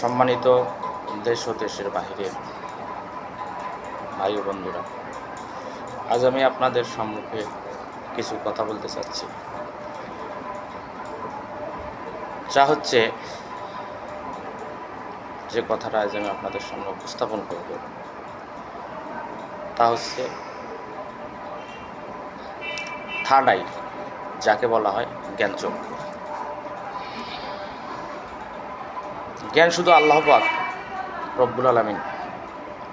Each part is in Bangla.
সম্মানিত দেশ ও দেশের বাহিরের ভাই বন্ধুরা আজ আমি আপনাদের সম্মুখে কিছু কথা বলতে চাচ্ছি। যা হচ্ছে যে কথাটা আজ আমি আপনাদের সামনে উপস্থাপন করব, তা হচ্ছে থার্ড আই যাকে বলা হয় জ্ঞান চক্ষু জ্ঞান শুধু আল্লাহ পাক রব্বুল আলমিন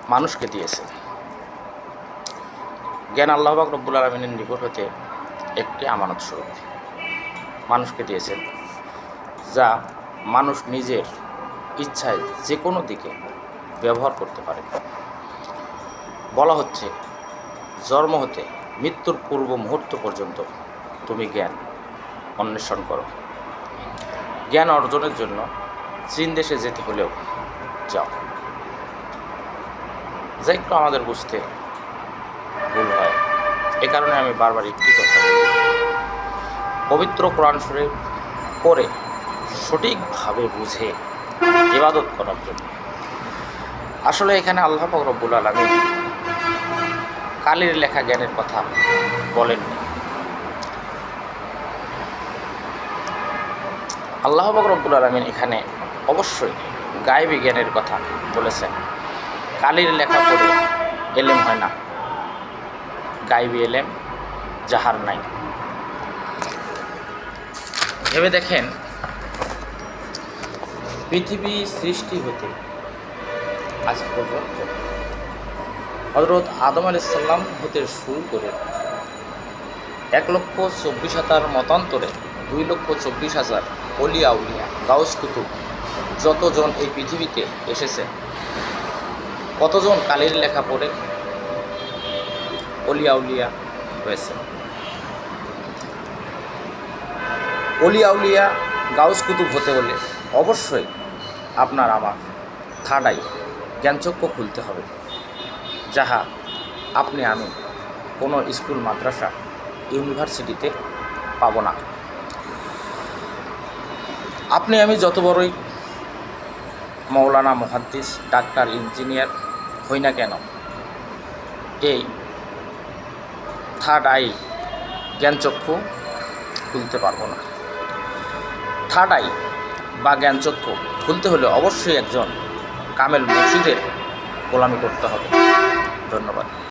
মানুষকে দিয়েছে। জ্ঞান আল্লাহ পাক রব্বুল আলমিনের নিকট হতে একটি আমানত স্বরূপ। মানুষকে দিয়েছেন যা মানুষ নিজের ইচ্ছায় যে কোনো দিকে ব্যবহার করতে পারে। বলা হচ্ছে, জন্ম হতে মৃত্যুর পূর্ব মুহূর্ত পর্যন্ত তুমি জ্ঞান অন্বেষণ করো। জ্ঞান অর্জনের জন্য চীন দেশে যেতে হলেও যাও। যা একটু আমাদের বুঝতে ভুল হয়, এ কারণে আমি বারবার একটি কথা বলি। পবিত্র কোরআন শরীফ পড়ে সঠিকভাবে বুঝে ইবাদত করার জন্য। আসলে এখানে আল্লাহ রব্বুল আলমী কালির লেখা জ্ঞানের কথা বলেননি আল্লাহ পাক রব্বুল আলমিন এখানে অবশ্যই গায়েবী জ্ঞানের কথা বলেছেন। কালির লেখা পড়ে এলেম হয় না। গায়েবী এলেম যাহার নাই। ভেবে দেখেন, পৃথিবী সৃষ্টি হতে আজ পর্যন্ত হজরত আদম আলাইসাল্লাম হতে শুরু করে এক লক্ষ চব্বিশ হাজার মতান্তরে, দুই লক্ষ চব্বিশ হাজার অলিয়া উলিয়া, গাউস কুতুব যতজন এই পৃথিবীতে এসেছে, কতজন কালির লেখা পড়ে অলিয়া উলিয়া হয়েছে। অলিয়া উলিয়া, গাউস কুতুব হতে হলে অবশ্যই আপনার আমার থার্ডাই জ্ঞানচক্ষু খুলতে হবে। যাহা আপনি আমি কোনো স্কুল, মাদ্রাসা, ইউনিভার্সিটিতে পাব না। আপনি আমি যত বড়ই মৌলানা, মহাদ্দিস, ডাক্তার, ইঞ্জিনিয়ার হই না কেন, এই থার্ড আই জ্ঞানচক্ষু খুলতে পারব না। থার্ড আই বা জ্ঞানচক্ষু খুলতে হলে অবশ্যই একজন কামেল মসজিদের গোলামি করতে হবে। ধন্যবাদ।